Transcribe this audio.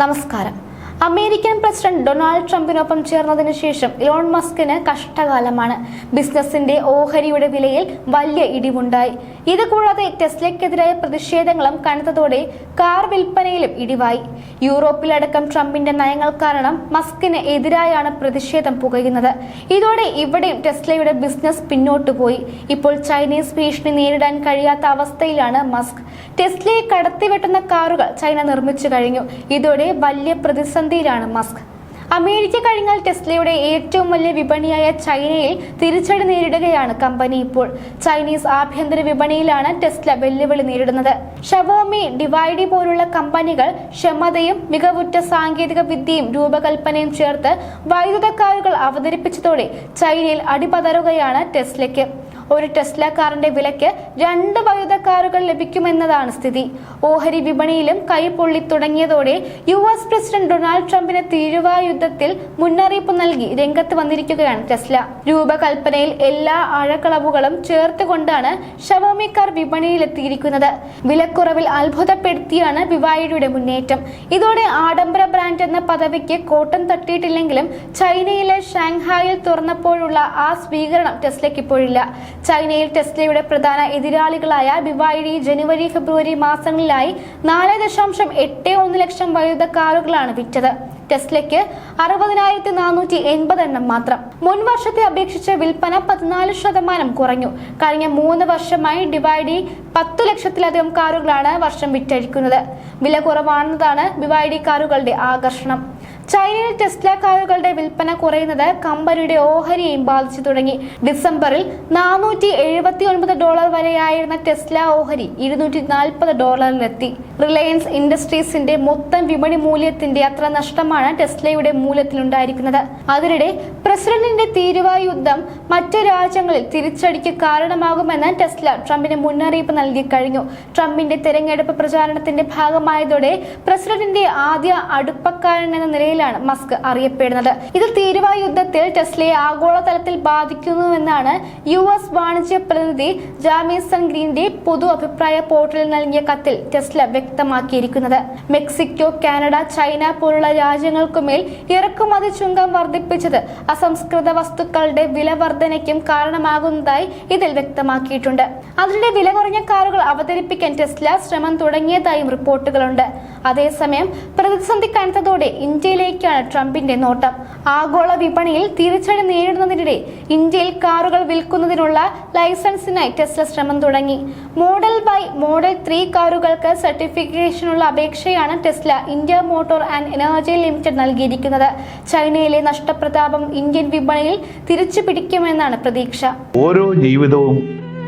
നമസ്കാരം. American president Donald ട്രംപിനൊപ്പം ചേർന്നതിനു ശേഷം ഇലോൺ മസ്കിന് കഷ്ടകാലമാണ്. ബിസിനസിന്റെ ഓഹരിയുടെ വിലയിൽ വലിയ ഇടിവുണ്ടായി. ഇത് കൂടാതെ ടെസ്ലയ്ക്കെതിരായ പ്രതിഷേധങ്ങളും കനത്തതോടെ കാർ വിൽപ്പനയിലും ഇടിവായി. യൂറോപ്പിലടക്കം ട്രംപിന്റെ നയങ്ങൾ കാരണം മസ്കിന് എതിരായാണ് പ്രതിഷേധം പുകയുന്നത്. ഇതോടെ ഇവിടെയും ടെസ്ലയുടെ ബിസിനസ് പിന്നോട്ടു പോയി. ഇപ്പോൾ ചൈനീസ് ഭീഷണി നേരിടാൻ കഴിയാത്ത അവസ്ഥയിലാണ് മസ്ക്. ടെസ്ലയെ കടത്തിവെട്ടുന്ന കാറുകൾ ചൈന നിർമ്മിച്ചു കഴിഞ്ഞു. ഇതോടെ വലിയ പ്രതിസന്ധിയിലാണ് മസ്ക്. അമേരിക്ക കഴിഞ്ഞാൽ ടെസ്ലയുടെ ഏറ്റവും വലിയ വിപണിയായ ചൈനയിൽ തിരിച്ചടി നേരിടുകയാണ് കമ്പനി ഇപ്പോൾ. ചൈനീസ് ആഭ്യന്തര വിപണിയിലാണ് ടെസ്ല വെല്ലുവിളി നേരിടുന്നത്. ഷവോമി ഡിവൈഡി പോലുള്ള കമ്പനികൾ ക്ഷമതയും മികവുറ്റ സാങ്കേതിക വിദ്യയും രൂപകൽപ്പനയും ചേർത്ത് വൈദ്യുത കാറുകൾ അവതരിപ്പിച്ചതോടെ ചൈനയിൽ അടിപതറുകയാണ് ടെസ്ലയ്ക്ക്. ഒരു ടെസ്ല കാറിന്റെ വിലയ്ക്ക് രണ്ട് വൈദ്യുത കാറുകൾ ലഭിക്കുമെന്നതാണ് സ്ഥിതി. ഓഹരി വിപണിയിലും കൈപൊള്ളി തുടങ്ങിയതോടെ യു എസ് പ്രസിഡന്റ് ഡൊണാൾഡ് ട്രംപിന് തീരുവ യുദ്ധത്തിൽ മുന്നറിയിപ്പ് നൽകി രംഗത്ത് വന്നിരിക്കുകയാണ് ടെസ്ല. രൂപകൽപ്പനയിൽ എല്ലാ ആഴക്കളവുകളും ചേർത്തുകൊണ്ടാണ് ഷവോമി കാർ വിപണിയിലെത്തിയിരിക്കുന്നത്. വിലക്കുറവിൽ അത്ഭുതപ്പെടുത്തിയാണ് വിവായിയുടെ മുന്നേറ്റം. ഇതോടെ ആഡംബര ബ്രാൻഡ് എന്ന പദവിക്ക് കോട്ടം തട്ടിയിട്ടില്ലെങ്കിലും ചൈനയിലെ ഷാങ്ഹായിൽ തുറന്നപ്പോഴുള്ള ആ സ്വീകരണം ടെസ്ലയ്ക്ക് ഇപ്പോഴില്ല. ചൈനയിൽ ടെസ്ലയുടെ പ്രധാന എതിരാളികളായ ബിവായിഡി ജനുവരി ഫെബ്രുവരി മാസങ്ങളിലായി നാല് ദശാംശം എട്ട് ഒന്ന് ലക്ഷം വൈദ്യുത കാറുകളാണ് വിറ്റത്. ടെസ്ലയ്ക്ക് അറുപതിനായിരത്തി നാനൂറ്റി എൺപത് എണ്ണം മാത്രം. മുൻ വർഷത്തെ അപേക്ഷിച്ച് വിൽപ്പന പതിനാല് ശതമാനം കുറഞ്ഞു. കഴിഞ്ഞ മൂന്ന് വർഷമായി ഡിവൈഡി പത്തു ലക്ഷത്തിലധികം കാറുകളാണ് വർഷം വിറ്റഴിക്കുന്നത്. വില കുറവാണെന്നതാണ് ബിവൈഡി കാറുകളുടെ ആകർഷണം. ചൈനയിൽ ടെസ്ല കാറുകളുടെ വിൽപ്പന കുറയുന്നത് കമ്പനിയുടെ ഓഹരിയെയും ബാധിച്ചു തുടങ്ങി. ഡിസംബറിൽ നാനൂറ്റി എഴുപത്തി ഒൻപത് ഡോളർ വരെയായിരുന്ന ടെസ്ല ഓഹരി ഇരുന്നൂറ്റി നാൽപ്പത് ഡോളറിലെത്തി. റിലയൻസ് ഇൻഡസ്ട്രീസിന്റെ മൊത്തം വിപണി മൂല്യത്തിന്റെ അത്ര നഷ്ടമാണ് ടെസ്ലയുടെ മൂല്യത്തിലുണ്ടായിരിക്കുന്നത്. അതിനിടെ പ്രസിഡന്റിന്റെ തീരുവ യുദ്ധം മറ്റു രാജ്യങ്ങളിൽ തിരിച്ചടിക്ക് കാരണമാകുമെന്ന് ടെസ്ല ട്രംപിന് മുന്നറിയിപ്പ് നൽകി കഴിഞ്ഞു. ട്രംപിന്റെ തെരഞ്ഞെടുപ്പ് പ്രചാരണത്തിന്റെ ഭാഗമായതോടെ പ്രസിഡന്റിന്റെ ആദ്യ അടുപ്പക്കാരൻ എന്ന നിലയിലാണ് മസ്ക് അറിയപ്പെടുന്നത്. ഇത് തീരുവ യുദ്ധത്തിൽ ടെസ്ലയെ ആഗോളതലത്തിൽ ബാധിക്കുന്നുവെന്നാണ് യു എസ് വാണിജ്യ പ്രതിനിധി ജാമീസൺ ഗ്രീന്റെ പൊതു അഭിപ്രായ പോർട്ടലിൽ നൽകിയ കത്തിൽ ടെസ്ല വ്യക്തമാക്കിയിരിക്കുന്നത്. മെക്സിക്കോ കാനഡ ചൈന പോലുള്ള രാജ്യങ്ങൾക്കുമേൽ ഇറക്കുമതി ചുങ്കം വർദ്ധിപ്പിച്ചത് അസംസ്കൃത വസ്തുക്കളുടെ വില വർധനയ്ക്കും കാരണമാകുന്നതായി ഇതിൽ വ്യക്തമാക്കിയിട്ടുണ്ട്. അതിനിടെ വില കുറഞ്ഞ കാറുകൾ അവതരിപ്പിക്കാൻ ടെസ്ല ശ്രമം തുടങ്ങിയതായും റിപ്പോർട്ടുകളുണ്ട്. അതേസമയം പ്രതിസന്ധി കനത്തതോടെ ഇന്ത്യയിലേക്കാണ് ട്രംപിന്റെ നോട്ടം. ആഗോള വിപണിയിൽ തിരിച്ചടി നേരിടുന്നതിനിടെ ഇന്ത്യയിൽ കാറുകൾ വിൽക്കുന്നതിനുള്ള ലൈസൻസിനായി ടെസ്ല ശ്രമം തുടങ്ങി. മോഡൽ ബൈ മോഡൽ ത്രീ കാറുകൾക്ക് സർട്ടിഫിക്കേഷനുള്ള അപേക്ഷയാണ് Tesla India motor and energy limited നൽകിയിരിക്കുന്നത്. ചൈനയിലെ നഷ്ടപ്രതാപം ഇന്ത്യൻ വിപണിയിൽ തിരിച്ചു പിടിക്കുമെന്നാണ് പ്രതീക്ഷ. ഓരോ ജീവിതവും